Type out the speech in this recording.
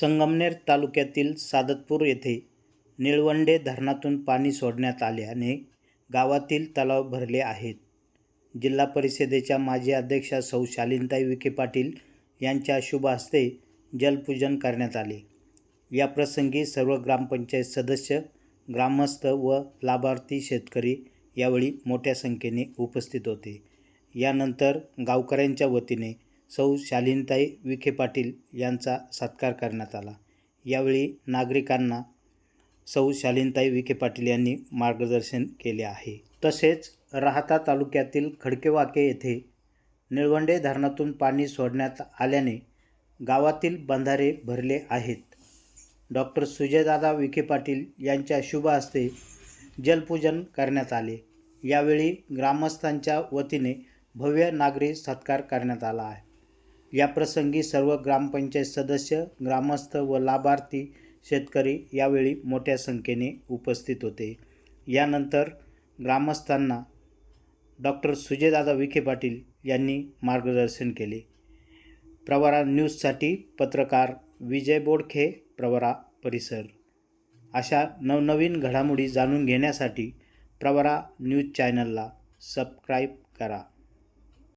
संगमनेर तालुक्यातील सादतपूर येथे निळवंडे धरणातून पाणी सोडण्यात आल्याने गावातील तलाव भरले आहेत. जिल्हा परिषदेच्या माजी अध्यक्षा सौ शालिनताई विखे पाटील यांच्या शुभ हस्ते जलपूजन करण्यात आले. याप्रसंगी सर्व ग्रामपंचायत सदस्य ग्रामस्थ व लाभार्थी शेतकरी यावेळी मोठ्या संख्येने उपस्थित होते. यानंतर गावकऱ्यांच्या वतीने सौ शालिनताई विखे पाटील यांचा सत्कार करण्यात आला. यावेळी नागरिकांना सौ शालिनताई विखे पाटील यांनी मार्गदर्शन केले आहे. तसेच राहता तालुक्यातील खडकेवाके येथे निळवंडे धरणातून पाणी सोडण्यात आल्याने गावातील बंधारे भरले आहेत. डॉक्टर सुजयदादा विखे पाटील यांच्या शुभ हस्ते जलपूजन करण्यात आले. यावेळी ग्रामस्थांच्या वतीने भव्य नागरी सत्कार करण्यात आला आहे. याप्रसंगी सर्व ग्रामपंचायत सदस्य ग्रामस्थ व लाभार्थी शेतकरी यावेळी मोठ्या संख्येने उपस्थित होते. यानंतर ग्रामस्थांना डॉक्टर सुजयदादा विखे पाटील यांनी मार्गदर्शन केले. प्रवरा न्यूजसाठी पत्रकार विजय बोडखे प्रवरा परिसर. अशा नवनवीन घडामोडी जाणून घेण्यासाठी प्रवरा न्यूज चॅनलला सबस्क्राईब करा.